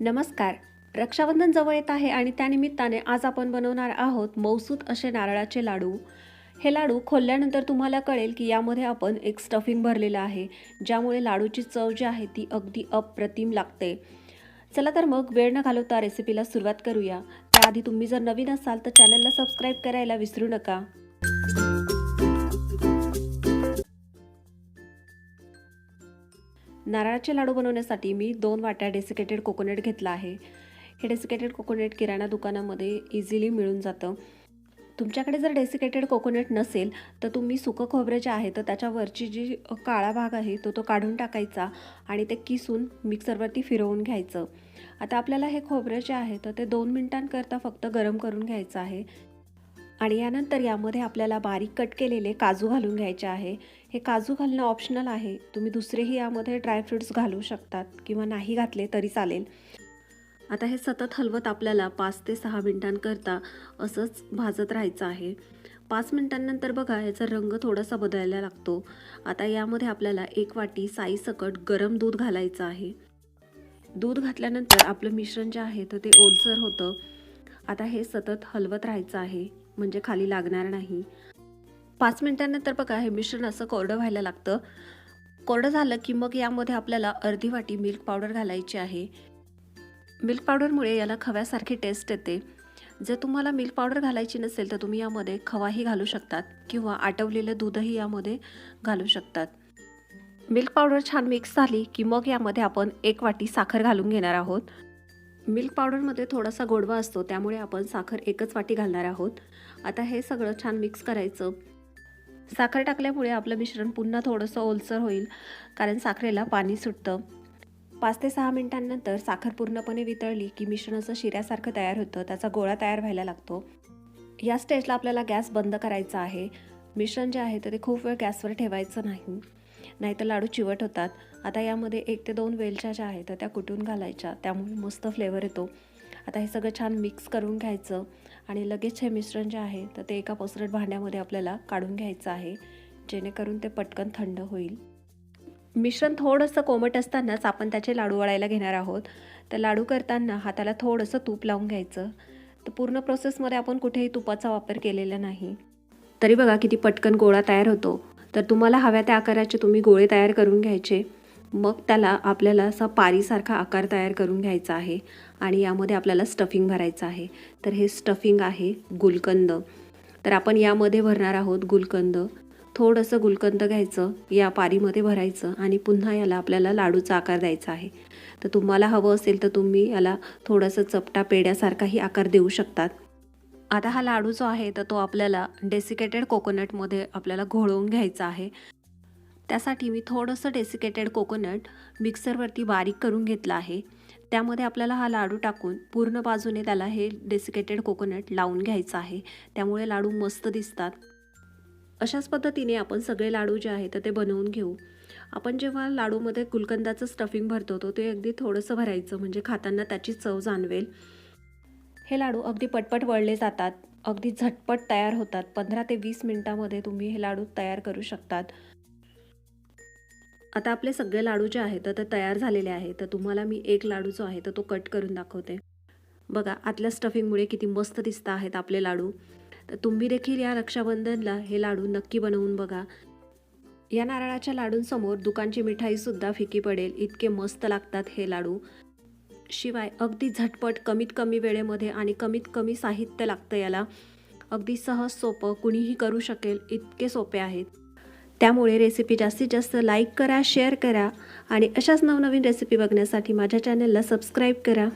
नमस्कार. रक्षाबंधन जवळ येत आहे आणि त्यानिमित्ताने आज आपण बनवणार आहोत मौसूद असे नारळाचे लाडू. हे लाडू खोलल्यानंतर तुम्हाला कळेल की यामध्ये आपण एक स्टफिंग भरलेलं आहे ज्यामुळे लाडूची चव जी आहे ती अगदी अप्रतिम लागते. चला तर मग वेळ न घालवता रेसिपीला सुरुवात करूया. त्याआधी तुम्ही जर नवीन असाल तर चॅनलला सबस्क्राईब करायला विसरू नका. नारळाचे लाडू बनवण्यासाठी मी दोन वाट्या डेसिकेटेड कोकोनट घेतला आहे. हे डेसिकेटेड कोकोनट किराणा दुकानामध्ये इझिली मिळून जातं. तुमच्याकडे जर डेसिकेटेड कोकोनट नसेल तर तुम्ही सुकं खोबरं जे आहे तर त्याच्यावरची जी काळा भाग आहे तो तो काढून टाकायचा आणि ते किसून मिक्सरवरती फिरवून घ्यायचं. आता आपल्याला हे खोबरं जे आहे तर ते दोन मिनिटांकरता फक्त गरम करून घ्यायचं आहे. आणि यानंतर यामध्ये आपल्याला बारीक कट केलेले काजू घालून घ्यायचे आहे. हे काजू घालणं ऑप्शनल आहे. तुम्ही दुसरेही यामध्ये ड्रायफ्रूट्स घालू शकतात किंवा नाही घातले तरी चालेल. आता हे सतत हलवत आपल्याला पाच ते सहा मिनिटांकरता असंच भाजत राहायचं आहे. पाच मिनिटांनंतर बघा याचा रंग थोडासा बदलायला लागतो. आता यामध्ये आपल्याला एक वाटी साईसकट गरम दूध घालायचं आहे. दूध घातल्यानंतर आपलं मिश्रण जे आहे तर ते ओलसर होतं. आता हे सतत हलवत राहायचं आहे. म्हणजे खाली लागणार नाही. पाच मिनिटांनंतर बघा हे मिश्रण असं कोरडं व्हायला लागतं. कोरडं झालं की मग यामध्ये आपल्याला अर्धी वाटी मिल्क पावडर घालायची आहे. मिल्क पावडरमुळे याला खव्यासारखी टेस्ट येते. जर तुम्हाला मिल्क पावडर घालायची नसेल तर तुम्ही यामध्ये खवाही घालू शकतात किंवा आटवलेलं दूधही यामध्ये घालू शकतात. मिल्क पावडर छान मिक्स झाली की मग यामध्ये आपण एक वाटी साखर घालून घेणार आहोत. मिल्क पावडरमध्ये थोडासा गोडवा असतो त्यामुळे आपण साखर एकच वाटी घालणार आहोत. आता हे सगळं छान मिक्स करायचं. साखर टाकल्यामुळे आपलं मिश्रण पुन्हा थोडंसं ओलसर होईल कारण साखरेला पाणी सुटतं. पाच ते सहा मिनिटांनंतर साखर पूर्णपणे वितळली की मिश्रण असं शिऱ्यासारखं तयार होतं त्याचा गोळा तयार व्हायला लागतो. या स्टेजला आपल्याला गॅस बंद करायचा आहे. मिश्रण जे आहे तर ते खूप वेळ गॅसवर ठेवायचं नाही. नाहीतर लाडू चिवट होतात. आता यामध्ये एक ते दोन वेलच्या ज्या आहेत तर त्या कुटून घालायच्या? त्यामुळे मस्त फ्लेवर येतो. आता हे सगळं छान मिक्स करून घ्यायचं. आणि लगेच हे मिश्रण जे आहे तर ते एका पसरट भांड्यामध्ये आपल्याला काढून घ्यायचं आहे जेणेकरून ते पटकन थंड होईल. मिश्रण थोडंसं कोमट असतानाच आपण त्याचे लाडू वळायला घेणार आहोत. तर लाडू करताना हाताला थोडंसं तूप लावून घ्यायचं. तर पूर्ण प्रोसेसमध्ये आपण कुठेही तुपाचा वापर केलेला नाही. तरी बघा किती पटकन गोळा तयार होतो. तर तुम्हाला हव्या त्या आकाराचे तुम्ही गोळे तयार करून घ्यायचे. मग त्याला आपल्याला असा पारीसारखा आकार तयार करून घ्यायचा आहे आणि यामध्ये आपल्याला स्टफिंग भरायचं आहे. तर हे स्टफिंग आहे गुलकंद. तर आपण यामध्ये भरणार आहोत गुलकंद. थोडंसं गुलकंद घ्यायचं या पारीमध्ये भरायचं आणि पुन्हा याला आपल्याला लाडूचा आकार द्यायचा आहे. तर तुम्हाला हवं असेल तर तुम्ही याला थोडंसं चपटा पेड्यासारखाही आकार देऊ शकतात. आता हा लाडू जो आहे तर तो आपल्याला डेसिकेटेड कोकोनटमध्ये आपल्याला घोळवून घ्यायचा आहे. त्यासाठी मी थोडंसं डेसिकेटेड कोकोनट मिक्सरवरती बारीक करून घेतलं आहे. त्यामध्ये आपल्याला हा लाडू टाकून पूर्ण बाजूने त्याला हे डेसिकेटेड कोकोनट लावून घ्यायचं आहे. त्यामुळे लाडू मस्त दिसतात. अशाच पद्धतीने आपण सगळे लाडू जे आहे तर ते बनवून घेऊ. आपण जेव्हा लाडूमध्ये गुलकंदाचं स्टफिंग भरतो तो ते अगदी थोडंसं भरायचं म्हणजे खाताना त्याची चव जाणवेल. हे लाडू अगदी पटपट वळले जातात. अगदी झटपट तयार होतात. पंधरा ते वीस मिनटामध्ये तुम्ही हे लाडू तयार करू शकतात. आता आपले सगळे लाडू जे आहेत तर ते तयार झालेले आहे तर तुम्हाला मी एक लाडू जो आहे तर तो कट करून दाखवते. बघा आतल्या स्टफिंगमुळे किती मस्त दिसत आहेत आपले लाडू. तर तुम्ही देखील या रक्षाबंधनला हे लाडू नक्की बनवून बघा. या नारळाच्या लाडूंसमोर दुकानची मिठाईसुद्धा फिकी पडेल. इतके मस्त लागतात हे लाडू. शिवाय अगदी झटपट कमीत कमी वेळेमध्ये आणि कमीत कमी साहित्य लागतं याला. अगदी सहज सोपं कुणीही करू शकेल इतके सोपे आहेत. त्यामुळे रेसिपी जास्तीत जास्त लाईक करा शेअर करा आणि अशाच नवनवीन रेसिपी बघण्यासाठी माझ्या चॅनलला सबस्क्राईब करा.